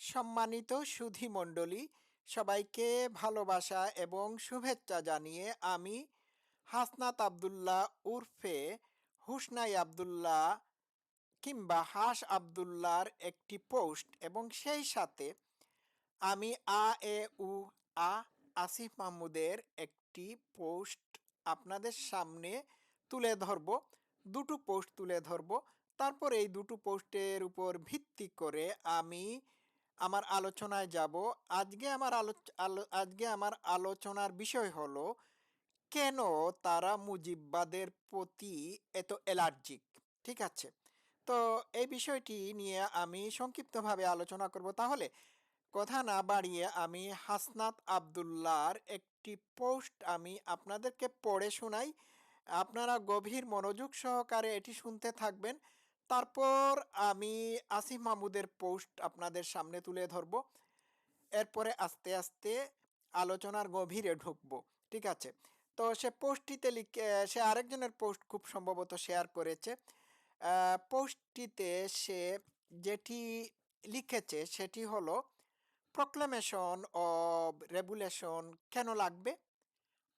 সম্মানিত সুধী মণ্ডলী, সবাইকে ভালোবাসা এবং শুভেচ্ছা জানিয়ে আমি হাসনাত আবদুল্লাহ উর্ফে হুসনাই আবদুল্লাহ কিংবা হাস আবদুল্লাহর একটি পোস্ট এবং সেই সাথে আমি আ, এ, উ, আ, আসিফ মাহমুদের একটি পোস্ট আপনাদের সামনে তুলে ধরব। দুটো পোস্ট তুলে ধরব। তারপর এই দুটো পোস্টের উপর ভিত্তি করে আমি আমার আলোচনায় যাব। আজকে আমার আলো- আজকে আমার আলোচনার বিষয় হলো, কেন তারা মুজিববাদের প্রতি এত অ্যালার্জিক ঠিক আছে? তো এই বিষয়টি নিয়ে আমি সংক্ষিপ্তভাবে আলোচনা করব। তাহলে কথা না বাড়িয়ে আমি হাসনাত আবদুল্লাহর একটি পোস্ট আমি আপনাদেরকে পড়ে শোনাই। আপনারা গভীর মনোযোগ সহকারে এটি শুনতে থাকবেন। তারপর আমি আসিফ মাহমুদের পোস্ট আপনাদের সামনে তুলে ধরব। এরপরে আস্তে আস্তে আলোচনার গভীরে ঢুকবো, ঠিক আছে? তো সে পোস্টটিতে লিখে সে আরেকজনের পোস্ট খুব সম্ভবত শেয়ার করেছে। পোস্টটিতে সে যেটি লিখেছে সেটি হলো প্রক্লেমেশন অব রেগুলেশন কেন লাগবে?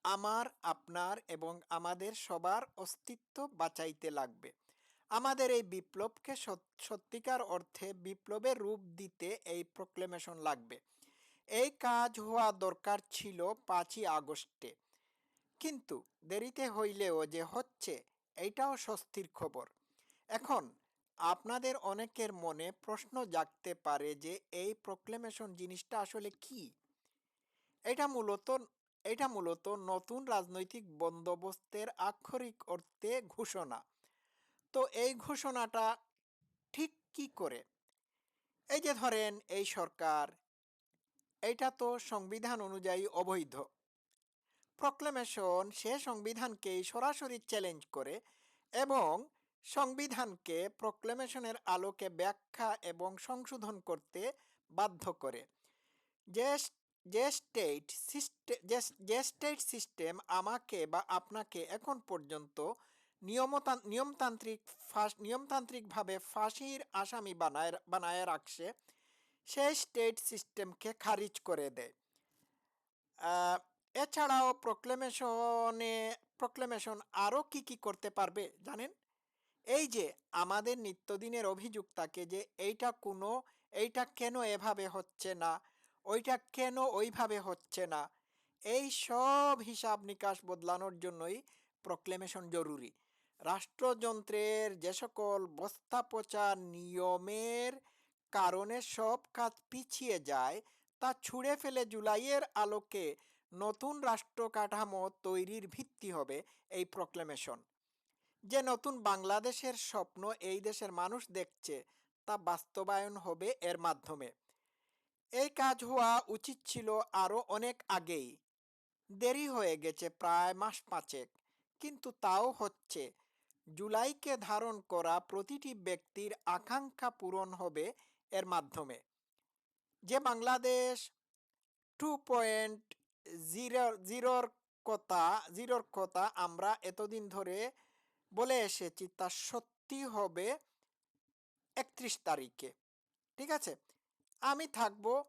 আমার, আপনার এবং আমাদের সবার অস্তিত্ব বাঁচাইতে লাগবে। আমাদের এই বিপ্লবকে সত- সত্যিকার অর্থে বিপ্লবের রূপ দিতে এই প্রক্লেমেশন লাগবে। এই কাজ হওয়া দরকার ছিল পাঁচই আগস্টে। কিন্তু দেরিতে হইলেও যে হচ্ছে, এইটাও স্বস্তির খবর। এখন আপনাদের অনেকের মনে প্রশ্ন জাগতে পারে যে এই প্রক্লেমেশন জিনিসটা আসলে কি? এটা মূলত এটা মূলত নতুন রাজনৈতিক বন্দোবস্তের আক্ষরিক অর্থে ঘোষণা। তো এই ঘোষণাটা ঠিক কি করে? এই যে ধরেন, এই সরকার, এইটা তো সংবিধান অনুযায়ী অবৈধ। প্রক্লেমেশন সে সংবিধানকেই সরাসরি চ্যালেঞ্জ করে এবং সংবিধানকে প্রক্লেমেশনের আলোকে ব্যাখ্যা এবং সংশোধন করতে বাধ্য করে। যে যে স্টেট সিস্টেম যে স্টেট সিস্টেম আমাকে বা আপনাকে এখন পর্যন্ত নিয়মতান, নিয়মতান্ত্রিক ফাঁস, নিয়মতান্ত্রিকভাবে ফাঁসির আসামি বানায় বানায় রাখছে। সেই স্টেট সিস্টেমকে খারিজ করে দেয়। এছাড়াও প্রক্লেমেশনে, প্রক্লেমেশন আরও কি কি করতে পারবে জানেন? এই যে আমাদের নিত্যদিনের অভিযুক্তাকে যে এইটা কোনো, এইটা কেন এভাবে হচ্ছে না, ওইটা কেন ওইভাবে হচ্ছে না, এই সব হিসাব নিকাশ বদলানোর জন্যই প্রক্লেমেশন জরুরি। রাষ্ট্রযন্ত্রের যে সকল বস্তা নিয়মের কারণে সব কাজ পিছিয়ে যায়, তা ছুঁড়ে ফেলে জুলাইয়ের আলোকে নতুন রাষ্ট্র কাঠামো তৈরির ভিত্তি হবে এই প্রক্লেমেশন যে নতুন বাংলাদেশের স্বপ্ন এই দেশের মানুষ দেখছে, তা বাস্তবায়ন হবে এর মাধ্যমে। এই কাজ হওয়া উচিত ছিল আরও অনেক আগেই। দেরি হয়ে গেছে প্রায় মাস পাঁচেক, কিন্তু তাও হচ্ছে। জুলাইকে ধারণ করা প্রতিটি ব্যক্তির আকাঙ্ক্ষা পূরণ হবে এর মাধ্যমে। যে বাংলাদেশ টু পয়েন্ট জিরো জিরোর কথা জিরোর কথা আমরা এতদিন ধরে বলে এসেছি তা সত্যি হবে একত্রিশ তারিখে। ঠিক আছে? আমি থাকব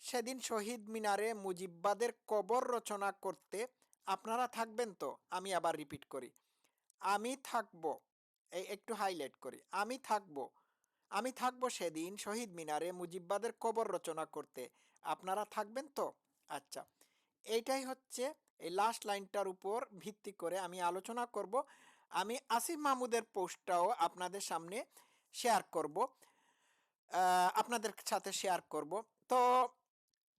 সেদিন শহীদ মিনারে মুজিব্বাদের কবর রচনা করতে। আপনারা থাকবেন তো? আমি আবার রিপিট করি। আমি থাকব। এই একটু হাইলাইট করি। আমি থাকব। আমি থাকব সেদিন শহীদ মিনারে মুজিব্বাদের কবর রচনা করতে। আপনারা থাকবেন তো? আচ্ছা। এইটাই হচ্ছে এই লাস্ট লাইনটার উপর ভিত্তি করে আমি আলোচনা করব। আমি আসিফ মাহমুদের পোস্টটাও আপনাদের সামনে শেয়ার করব। আপনাদের সাথে শেয়ার করব। তো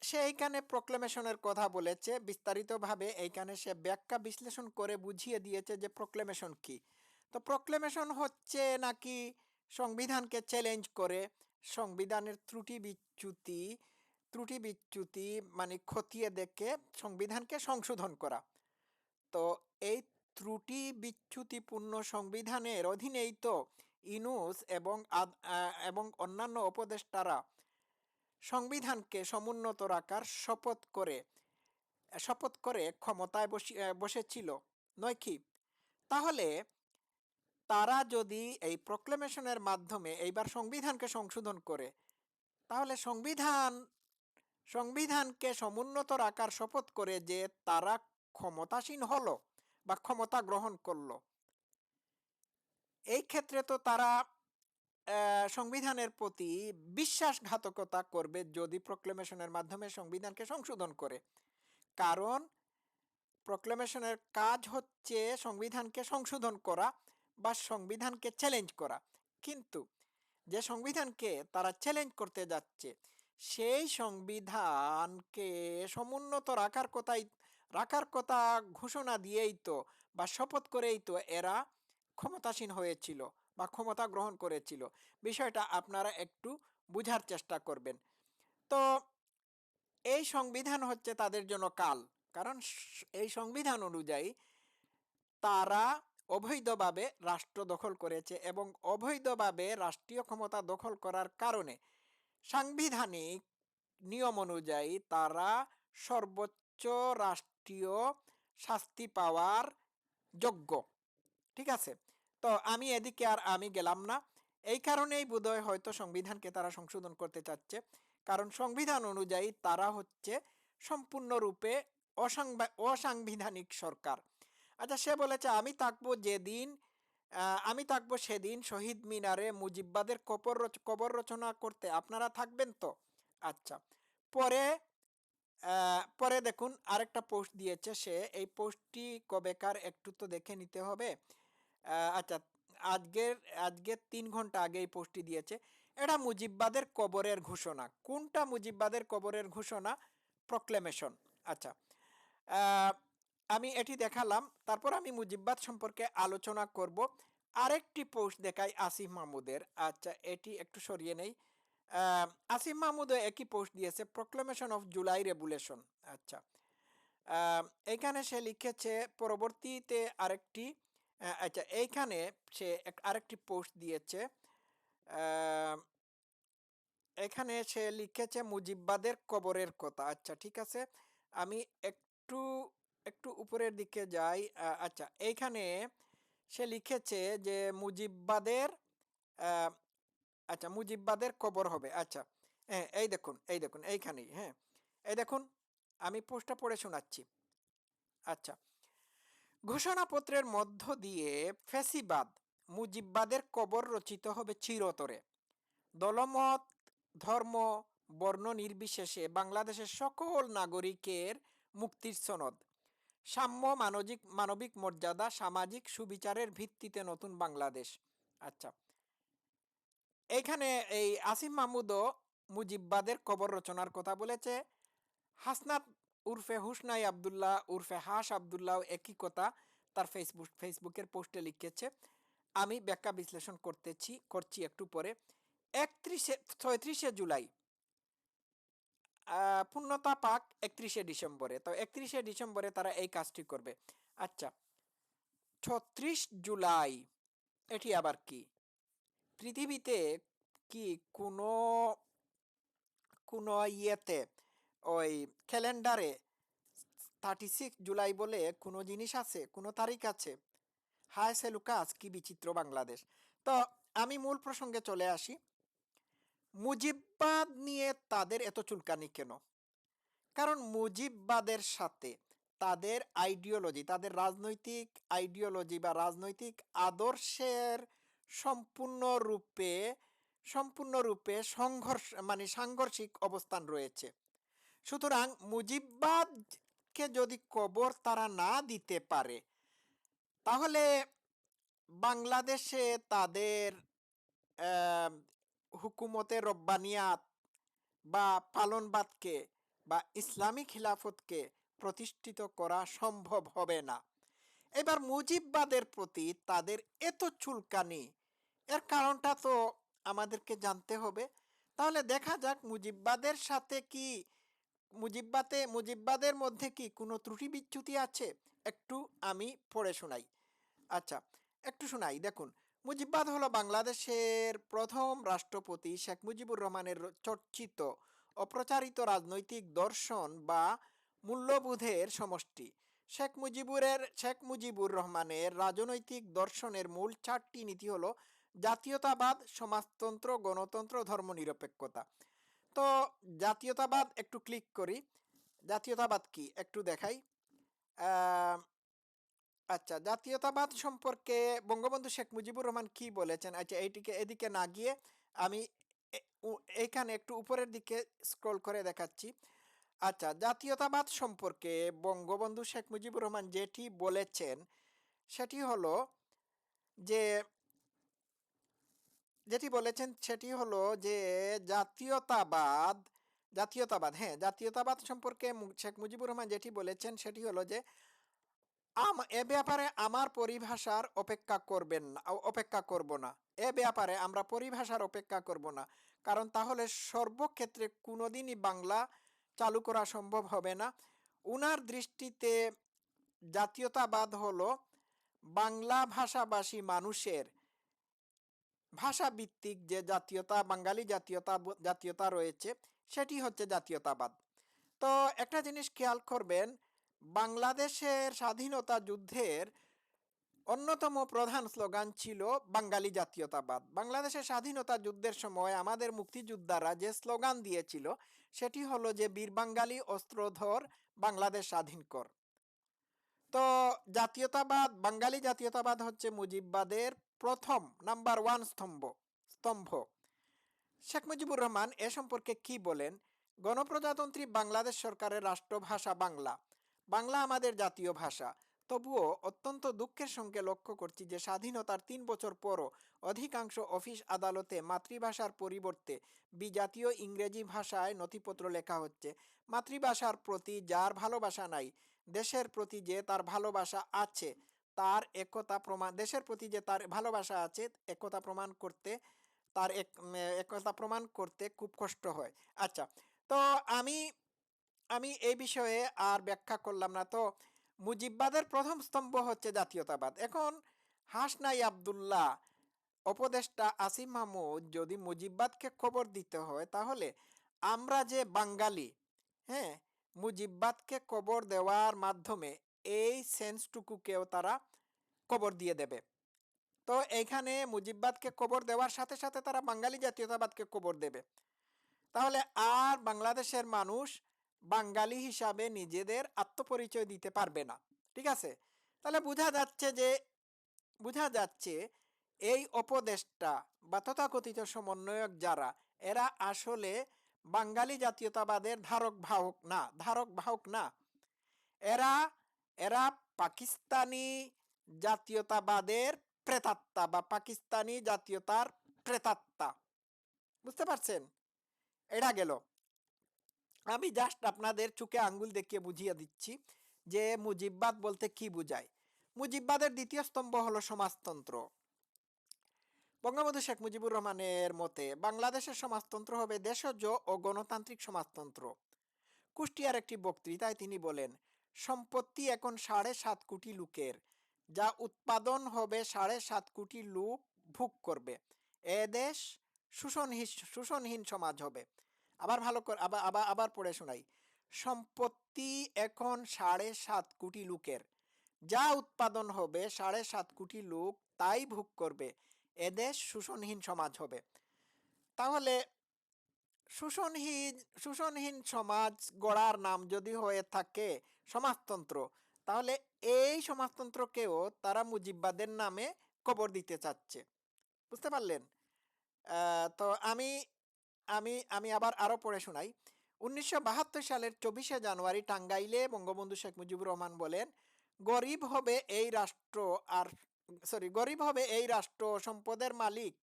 সে এইখানে প্রক্লেমেশনের কথা বলেছে। বিস্তারিতভাবে এইখানে সে ব্যাখ্যা বিশ্লেষণ করে বুঝিয়ে দিয়েছে যে প্রক্লেমেশন কি। তো প্রক্লেমেশন হচ্ছে নাকি সংবিধানকে চ্যালেঞ্জ করে সংবিধানের ত্রুটি বিচ্যুতি ত্রুটি বিচ্যুতি মানে খতিয়ে দেখে সংবিধানকে সংশোধন করা। তো এই ত্রুটি বিচ্যুতিপূর্ণ সংবিধানের অধীনেই তো ইনুস এবং এবং অন্যান্য উপদেষ্টারা সংবিধানকে সমুন্নত রাখার শপথ করে শপথ করে ক্ষমতায় বসেছিল। নয় কি? তাহলে তারা যদি এই প্রক্লেমেশনের মাধ্যমে এইবার সংবিধানকে সংশোধন করে, তাহলে সংবিধান, সংবিধানকে সমুন্নত রাখার শপথ করে যে তারা ক্ষমতাসীন হলো বা ক্ষমতা গ্রহণ করল, এই ক্ষেত্রে তো তারা সংবিধানের প্রতি বিশ্বাসঘাতকতা করবে যদি প্রক্লেমেশনের মাধ্যমে সংবিধানকে সংশোধন করে। কারণ প্রক্লেমেশনের কাজ হচ্ছে সংবিধানকে সংশোধন করা বা সংবিধানকে চ্যালেঞ্জ করা। কিন্তু যে সংবিধানকে তারা চ্যালেঞ্জ করতে যাচ্ছে, সেই সংবিধানকে সমুন্নত রাখার কথাই, রাখার কথা ঘোষণা দিয়েই তো বা শপথ করেই তো এরা ক্ষমতাসীন হয়েছিল। বা ক্ষমতা গ্রহণ করেছিল। বিষয়টা আপনারা একটু বুঝার চেষ্টা করবেন। তো এই সংবিধান হচ্ছে তাদের জন্য কাল। কারণ এই সংবিধান অনুযায়ী তারা অবৈধভাবে রাষ্ট্র দখল করেছে এবং অবৈধভাবে রাষ্ট্রীয় ক্ষমতা দখল করার কারণে সাংবিধানিক নিয়ম অনুযায়ী তারা সর্বোচ্চ রাষ্ট্রীয় শাস্তি পাওয়ার যোগ্য। ঠিক আছে? তো আমি এদিকে আর আমি গেলাম না। এই কারণেই বোধহয় হয়তো সংবিধানকে তারা সংশোধন করতে চাচ্ছে। কারণ সংবিধান অনুযায়ী তারা হচ্ছে সম্পূর্ণরূপে অসাংবা, অসাংবিধানিক সরকার। আচ্ছা সে বলেছে, আমি থাকব যেদিন আমি থাকব সেদিন শহীদ মিনারে মুজিববাদের কবর কবর রচনা করতে। আপনারা থাকবেন তো? আচ্ছা পরে পরে দেখুন, আরেকটা পোস্ট দিয়েছে সে। এই পোস্টটি কবেকার একটু তো দেখে নিতে হবে। আচ্ছা আজকের আজকের তিন ঘণ্টা আগে এই পোস্টটি দিয়েছে। এটা মুজিববাদের কবরের ঘোষণা। কোনটা মুজিববাদের কবরের ঘোষণা? প্রক্লেমেশন আচ্ছা আমি এটি দেখালাম তারপর আমি মুজিববাদ সম্পর্কে আলোচনা করব। আরেকটি পোস্ট দেখাই আসিফ মাহমুদের। আচ্ছা এটি একটু সরিয়ে নেই। আসিফ মাহমুদও একই পোস্ট দিয়েছে প্রক্লেমেশন অফ জুলাই রেগুলেশন আচ্ছা আহ, এইখানে সে লিখেছে পরবর্তীতে আরেকটি আচ্ছা এইখানে সে আরেকটি পোস্ট দিয়েছে এখানে সে লিখেছে মুজিববাদের কবরের কথা। আচ্ছা ঠিক আছে? আমি একটু একটু উপরের দিকে যাই। আচ্ছা এইখানে সে লিখেছে যে মুজিববাদের আচ্ছা মুজিববাদের কবর হবে। আচ্ছা হ্যাঁ এই দেখুন এই দেখুন, এইখানেই হ্যাঁ। এই দেখুন, আমি পোস্টটা পড়ে শোনাচ্ছি। আচ্ছা ঘোষণাপত্রের মধ্য দিয়ে ফেসিবাদ মুজিববাদের কবর রচিত হবে চিরতরে। দলমত, ধর্ম, বর্ণ নির্বিশেষে বাংলাদেশের সকল নাগরিকের মুক্তির সনদ। সাম্য মানবিক মানবিক মর্যাদা, সামাজিক সুবিচারের ভিত্তিতে নতুন বাংলাদেশ। আচ্ছা। এখানে এই আসিম মাহমুদও মুজিববাদের কবর রচনার কথা বলেছে। হাসনাত উরফে হুসনাই আবদুল্লাহ, উরফে হাস আবদুল্লাহ একই কথা তার ফেসবুক ফেসবুকের পোস্টে লিখেছে, আমি ব্যাখ্যা বিশ্লেষণ করতেছি, করছি একটু পরে। একত্রিশে, ছয়ত্রিশে জুলাই পূর্ণতা পাক একত্রিশে ডিসেম্বরে। তো একত্রিশে ডিসেম্বরে তারা এই কাজটি করবে। আচ্ছা ছত্রিশ জুলাই, এটি আবার কি? পৃথিবীতে কি কোনো কোনো ইয়েতে ওই ক্যালেন্ডারে থার্টি সিক্স জুলাই বলে কোনো জিনিস আছে? কোনো তারিখ আছে? হায় সেলুকাস কি বিচিত্র বাংলাদেশ। তো আমি মূল প্রসঙ্গে চলে আসি। মুজিববাদ নিয়ে তাদের এত চুলকানি কেন? কারণ মুজিববাদের সাথে তাদের আইডিওলজি তাদের রাজনৈতিক আইডিওলজি বা রাজনৈতিক আদর্শের সম্পূর্ণরূপে সম্পূর্ণরূপে সংঘর্ষ মানে সাংঘর্ষিক অবস্থান রয়েছে। সুতরাং মুজিববাদকে যদি কবর তারা না দিতে পারে তাহলে বাংলাদেশে তাদের আহ, হুকুমতের রব্বানিয়াত বা পালনবাদকে বা ইসলামী খিলাফতকে প্রতিষ্ঠিত করা সম্ভব হবে না। এবার মুজিববাদের প্রতি তাদের এত চুলকানি এর কারণটা তো আমাদেরকে জানতে হবে। তাহলে দেখা যাক মুজিববাদের সাথে কি মুজিববাতে, মুজিব্বাদের মধ্যে কি কোনো ত্রুটি বিচ্যুতি আছে? একটু আমি পড়ে শোনাই। আচ্ছা একটু শোনাই। দেখুন, মুজিব্বাদ হলো বাংলাদেশের প্রথম রাষ্ট্রপতি শেখ মুজিবুর রহমানের চর্চিত, অপ্রচারিত রাজনৈতিক দর্শন বা মূল্যবোধের সমষ্টি। শেখ মুজিবুরের, শেখ মুজিবুর রহমানের রাজনৈতিক দর্শনের মূল চারটি নীতি হলো জাতীয়তাবাদ, সমাজতন্ত্র, গণতন্ত্র, ধর্মনিরপেক্ষতা। তো জাতীয়তাবাদ একটু ক্লিক করি। জাতীয়তাবাদ কি? একটু দেখাই। আচ্ছা জাতীয়তাবাদ সম্পর্কে বঙ্গবন্ধু শেখ মুজিবুর রহমান কি বলেছেন? আচ্ছা এইটিকে, এদিকে না গিয়ে আমি এইখানে একটু উপরের দিকে স্ক্রল করে দেখাচ্ছি। আচ্ছা জাতীয়তাবাদ সম্পর্কে বঙ্গবন্ধু শেখ মুজিবুর রহমান যেটি বলেছেন, সেটি হলো যে যেটি বলেছেন সেটি হলো যে জাতীয়তাবাদ জাতীয়তাবাদ হ্যাঁ জাতীয়তাবাদ সম্পর্কে শেখ মুজিবুর রহমান যেটি বলেছেন সেটি হলো যে আম, এ ব্যাপারে আমার পরিভাষার অপেক্ষা করবেন না অপেক্ষা করব না। এ ব্যাপারে আমরা পরিভাষার অপেক্ষা করব না। কারণ তাহলে সর্বক্ষেত্রে কোনোদিনই বাংলা চালু করা সম্ভব হবে না। উনার দৃষ্টিতে জাতীয়তাবাদ হলো বাংলা ভাষাভাষী মানুষের ভাষাভিত্তিক যে জাতীয়তা, বাঙালি জাতীয়তা জাতীয়তা রয়েছে, সেটি হচ্ছে জাতীয়তাবাদ। তো একটা জিনিস খেয়াল করবেন, বাংলাদেশের স্বাধীনতা যুদ্ধের অন্যতম প্রধান স্লোগান ছিল বাঙালি জাতীয়তাবাদ। বাংলাদেশের স্বাধীনতা যুদ্ধের সময় আমাদের মুক্তিযোদ্ধারা যে স্লোগান দিয়েছিল, সেটি হলো যে বীর বাঙালি অস্ত্রধর বাংলাদেশ স্বাধীন কর। তো জাতীয়তাবাদ, বাঙালি জাতীয়তাবাদ হচ্ছে মুজিববাদের প্রথম নাম্বার ওয়ান স্তম্ভ স্তম্ভ। শেখ মুজিবুর রহমান এ সম্পর্কে কি বলেন? গণপ্রজাতন্ত্রী বাংলাদেশ সরকারের রাষ্ট্রভাষা বাংলা। বাংলা আমাদের জাতীয় ভাষা। তবুও অত্যন্ত দুঃখের সঙ্গে লক্ষ্য করছি যে স্বাধীনতার তিন বছর পরও অধিকাংশ অফিস আদালতে মাতৃভাষার পরিবর্তে বিজাতীয় ইংরেজি ভাষায় নথিপত্র লেখা হচ্ছে। মাতৃভাষার প্রতি যার ভালোবাসা নাই, দেশের প্রতি যে তার ভালোবাসা আছে তার একতা প্রমাণ, দেশের প্রতি যে তার ভালোবাসা আছে, একতা প্রমাণ করতে, তার এক একতা প্রমাণ করতে খুব কষ্ট হয়। আচ্ছা তো আমি আমি এই বিষয়ে আর ব্যাখ্যা করলাম না। তো মুজিববাদের প্রথম স্তম্ভ হচ্ছে জাতীয়তাবাদ। এখন হাসনাই আবদুল্লাহ, উপদেষ্টা আসিম মাহমুদ যদি মুজিববাদকে খবর দিতে হয়, তাহলে আমরা যে বাঙালি হ্যাঁ মুজিববাদকে কবর দেওয়ার মাধ্যমে এই সেন্সটুকুকেও তারা কবর দিয়ে দেবে। তো এইখানে মুজিববাদকে কবর দেওয়ার সাথে সাথে তারা বাঙালি জাতীয়তাবাদকে কবর দেবে। তাহলে আর বাংলাদেশের মানুষ বাঙালি হিসাবে নিজেদের আত্মপরিচয় দিতে পারবে না, ঠিক আছে? তাহলে বোঝা যাচ্ছে যে, বোঝা যাচ্ছে এই অপদেশটা বা তথাকথিত সমন্বয়ক যারা, এরা আসলে বাঙালি জাতীয়তাবাদের ধারক বাহক না ধারক বাহক না। এরা এরা পাকিস্তানি জাতীয়তাবাদের প্রেতাত্মা বা পাকিস্তানি জাতীয়তার প্রেতাত্মা। বুঝতে পারছেন? এটা গেল। আমি জাস্ট আপনাদের চোখে আঙ্গুল দেখিয়ে বুঝিয়ে দিচ্ছি যে মুজিববাদ বলতে কি বোঝায়। মুজিববাদের দ্বিতীয় স্তম্ভ হলো সমাজতন্ত্র। বঙ্গবন্ধু শেখ মুজিবুর রহমানের মতে, বাংলাদেশের সমাজতন্ত্র হবে দেশজ ও গণতান্ত্রিক সমাজতন্ত্র। কুষ্টিয়ার একটি বক্তৃতায় তিনি বলেন সম্পত্তি এখন সাড়ে সাত কোটি লোকের, যা উৎপাদন হবে সাড়ে সাত কোটি লোক ভোগ করবে। এ দেশ শোষণহীন শোষণহীন সমাজ হবে। আবার ভালো করে, আবার আবার আবার পড়ে শোনাই। সম্পত্তি এখন সাড়ে সাত কোটি লোকের, যা উৎপাদন হবে সাড়ে সাত কোটি লোক তাই ভোগ করবে। এদেশ শোষণহীন সমাজ হবে। তাহলে শোষণহীন শোষণহীন সমাজ গড়ার নাম যদি হয়ে থাকে সমাজতন্ত্র। তাহলে এই সমাজতন্ত্রকেও তারা মুজিববাদের নামে কবর দিতে চাচ্ছে। বুঝতে পারলেন? তো আমি আমি আমি আবার আরও পড়ে শোনাই। উনিশশো বাহাত্তর সালের চব্বিশে জানুয়ারি টাঙ্গাইলে বঙ্গবন্ধু শেখ মুজিবুর রহমান বলেন, গরিব হবে এই রাষ্ট্র আর, সরি, গরিব হবে এই রাষ্ট্র সম্পদের মালিক।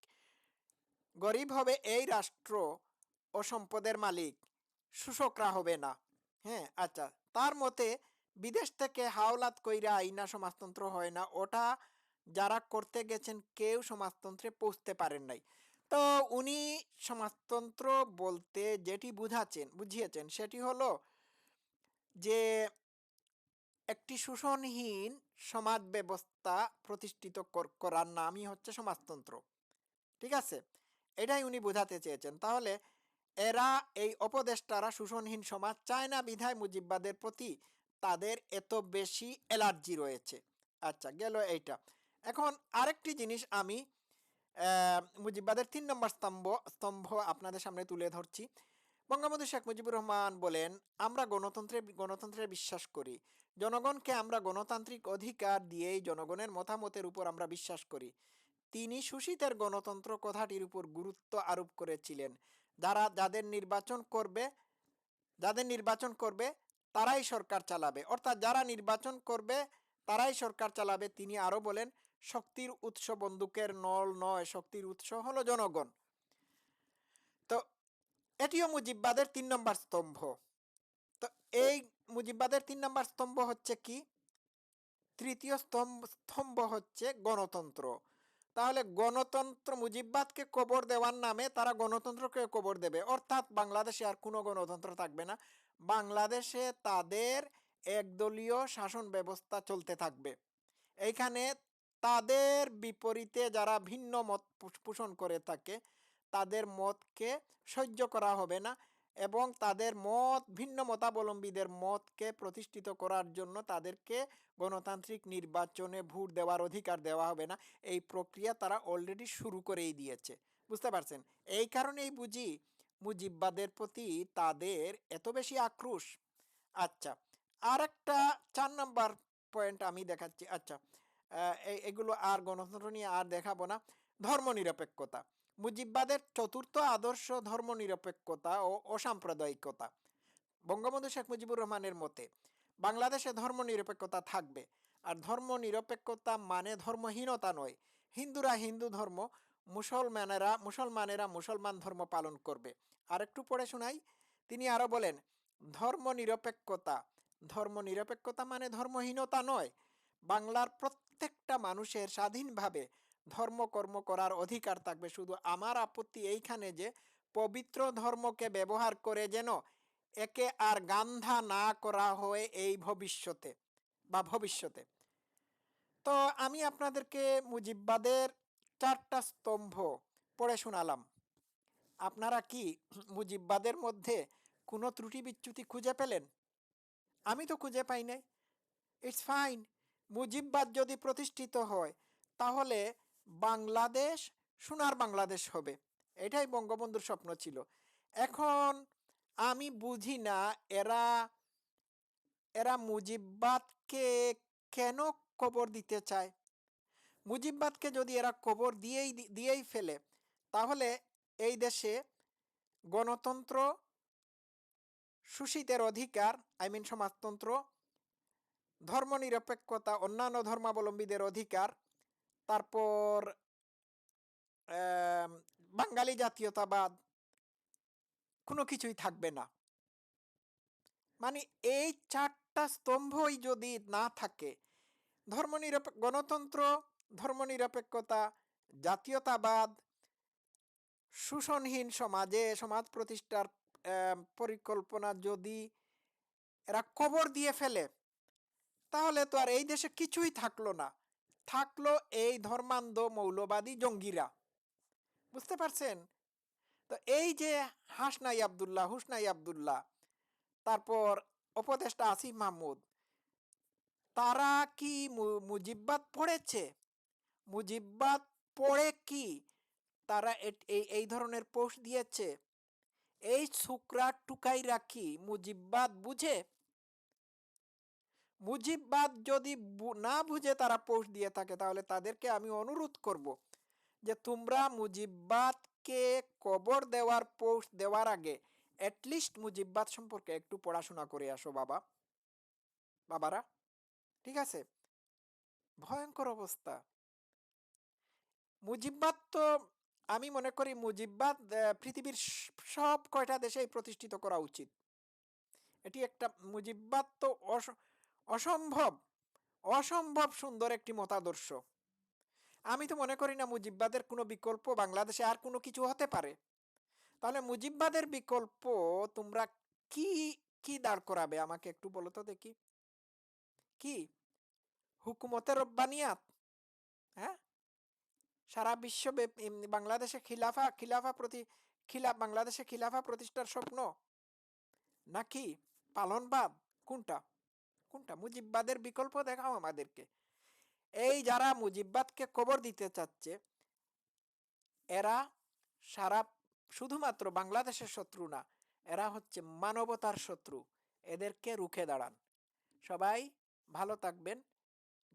গরিব হবে এই রাষ্ট্র ও সম্পদের মালিক। শোষকরা হবে না। হ্যাঁ আচ্ছা। তার মতে বিদেশ থেকে হাওলাত কইরা আইনা সমাজতন্ত্র হয় না। ওটা যারা করতে গেছেন কেউ সমাজতন্ত্রে পৌঁছতে পারেন নাই। তো উনি সমাজতন্ত্র বলতে যেটি বুঝাচ্ছেন, বুঝিয়েছেন সেটি হলো যে একটি শোষণহীন সমাজ ব্যবস্থা প্রতিষ্ঠিত কর- করার নামই হচ্ছে সমাজতন্ত্র। ঠিক আছে? এটাই উনি বোঝাতে চেয়েছেন। তাহলে এরা এই অপদেষ্টারা শোষণহীন সমাজ চায় না বিধায় মুজিববাদের প্রতি তাদের এত বেশি অ্যালার্জি রয়েছে। আচ্ছা গেল এইটা। এখন আরেকটি জিনিস আমি মুজিববাদের তিন নম্বর স্তম্ভ স্তম্ভ আপনাদের সামনে তুলে ধরছি। বঙ্গবন্ধু শেখ মুজিবুর রহমান বলেন, আমরা গণতন্ত্রে গণতন্ত্রে বিশ্বাস করি। জনগণকে আমরা গণতান্ত্রিক অধিকার দিয়েই জনগণের মতামতের উপর আমরা বিশ্বাস করি। তিনি সুশীতের গণতন্ত্র কথাটির উপর গুরুত্ব আরোপ করেছিলেন। যারা যাদের নির্বাচন করবে, যাদের নির্বাচন করবে, তারাই সরকার চালাবে। অর্থাৎ যারা নির্বাচন করবে, তারাই সরকার চালাবে। তিনি আরও বলেন, শক্তির উৎস বন্দুকের নল নয়, শক্তির উৎস হলো জনগণ। তো এটিও মুজিববাদের তিন নম্বর স্তম্ভ। তো এই মুজিব্বাদের তিন নম্বর স্তম্ভ হচ্ছে কি? তৃতীয় স্তম্ভ স্তম্ভ হচ্ছে গণতন্ত্র। তাহলে গণতন্ত্র মুজিববাদকে কবর দেওয়ার নামে তারা গণতন্ত্রকে কবর দেবে। অর্থাৎ বাংলাদেশে আর কোনো গণতন্ত্র থাকবে না। বাংলাদেশে তাদের একদলীয় শাসন ব্যবস্থা চলতে থাকবে। এইখানে তাদের বিপরীতে যারা ভিন্ন মত পোষ- পোষণ করে থাকে, তাদের মতকে সহ্য করা হবে না। এবং তাদের মত, ভিন্ন মতাবলম্বীদের মতকে প্রতিষ্ঠিত করার জন্য তাদেরকে গণতান্ত্রিক নির্বাচনে ভোট দেওয়ার অধিকার দেওয়া হবে না। এই প্রক্রিয়া তারা অলরেডি শুরু করেই দিয়েছে। বুঝতে পারছেন? এই কারণেই বুঝি মুজিববাদের প্রতি তাদের এত বেশি আক্রোশ। আচ্ছা আর একটা চার নম্বর পয়েন্ট আমি দেখাচ্ছি। আচ্ছা এগুলো আর গণতন্ত্র নিয়ে আর দেখাবো না। ধর্মনিরপেক্ষতা। মুজিববাদের চতুর্থ আদর্শ ধর্মনিরপেক্ষতা ও অসাম্প্রদায়িকতা। বঙ্গবন্ধু শেখ মুজিবুর রহমানের মতে, বাংলাদেশে ধর্মনিরপেক্ষতা থাকবে, আর ধর্মনিরপেক্ষতা মানে ধর্মহীনতা নয়। হিন্দুরা হিন্দু ধর্ম, মুসলমানেরা মুসলমানেরা মুসলমান ধর্ম পালন করবে। আর একটু পড়ে শোনাই, তিনি আরও বলেন, ধর্মনিরপেক্ষতা ধর্মনিরপেক্ষতা মানে ধর্মহীনতা নয়। বাংলার প্রত্যেকটা মানুষের স্বাধীনভাবে ধর্মকর্ম করার অধিকার থাকবে। শুধু আমার আপত্তি এইখানে যে, পবিত্র ধর্মকে ব্যবহার করে যেন একে আর গান্ধা না করা হয় এই ভবিষ্যতে বা ভবিষ্যতে। তো আমি আপনাদেরকে মুজিব্বাদের চারটা স্তম্ভ পড়ে শোনালাম। আপনারা কি মুজিববাদের মধ্যে কোনো ত্রুটি বিচ্যুতি খুঁজে পেলেন? আমি তো খুঁজে পাই নাই। ইটস ফাইন, মুজিব্বাদ যদি প্রতিষ্ঠিত হয়, তাহলে বাংলাদেশ, সোনার বাংলাদেশ হবে। এটাই বঙ্গবন্ধুর স্বপ্ন ছিল। এখন আমি বুঝি না এরা এরা মুজিববাদকে কেন কবর দিতে চায়? মুজিববাদকে যদি এরা কবর দিয়েই দিয়েই ফেলে, তাহলে এই দেশে গণতন্ত্র সুশীতের অধিকার, আই মিন সমাজতন্ত্র, ধর্মনিরপেক্ষতা, অন্যান্য ধর্মাবলম্বীদের অধিকার তারপর বাঙালি জাতীয়তাবাদ কোনো কিছুই থাকবে না। মানে এই চারটা স্তম্ভই যদি না থাকে ধর্মনিরপেক্ষ গণতন্ত্র, ধর্মনিরপেক্ষতা, জাতীয়তাবাদ, শোষণহীন সমাজে, সমাজ প্রতিষ্ঠার পরিকল্পনা যদি এরা কবর দিয়ে ফেলে, তাহলে তো আর এই দেশে কিছুই থাকল না। থাকল এই ধর্মান্ধ মৌলবাদী জঙ্গিরা। বুঝতে পারছেন? তো এই যে হাসনাই আবদুল্লাহ হুসনাই আবদুল্লাহ, তারপর উপদেষ্টা আসিফ মাহমুদ, তারা কি মুজিববাদ পড়েছে? মুজিববাদ পড়ে কি? তারা এই ধরনের পোস্ট দিয়েছে। এই শুক্রা টুকাই রাখি মুজিববাদ বুঝে? মুজিববাদ যদি না বুঝে তারা পোস্ট দিয়ে থাকে, তাহলে তাদেরকে আমি অনুরোধ করব যে তোমরা মুজিববাদকে কবর দেওয়ার পোস্ট দেওয়ার আগে অ্যাটলিস্ট মুজিববাদ সম্পর্কে একটু পড়াশোনা করে আসো, বাবা। বাবারা, ঠিক আছে? ভয়ঙ্কর অবস্থা। মুজিববাদ তো আমি মনে করি মুজিববাদ পৃথিবীর সব কয়টা দেশেই প্রতিষ্ঠিত করা উচিত। এটি একটা, মুজিববাদ তো অস- অসম্ভব অসম্ভব সুন্দর একটি মতাদর্শ আমি তো মনে করি না মুজিব্বাদের কোনো বিকল্প বাংলাদেশে আর কোনো কিছু হতে পারে। তাহলে মুজিব্বাদের বিকল্প তোমরা কি কি দাঁড় করাবে আমাকে একটু বলো তো দেখি। কি? হুকুমতের রব্বানিয়াত? হ্যাঁ? সারা বিশ্ব বাংলাদেশে খিলাফা খিলাফা প্রতি, খিলা, বাংলাদেশে খিলাফা প্রতিষ্ঠার স্বপ্ন? নাকি পালনবাদ? কোনটা? কোনটা? মুজিববাদের বিকল্প দেখাও আমাদেরকে। এই যারা মুজিববাদকে কবর দিতে চাচ্ছে, এরা সারা, শুধুমাত্র বাংলাদেশের শত্রু না, এরা হচ্ছে মানবতার শত্রু। এদেরকে রুখে দাঁড়ান। সবাই ভালো থাকবেন।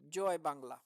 জয় বাংলা।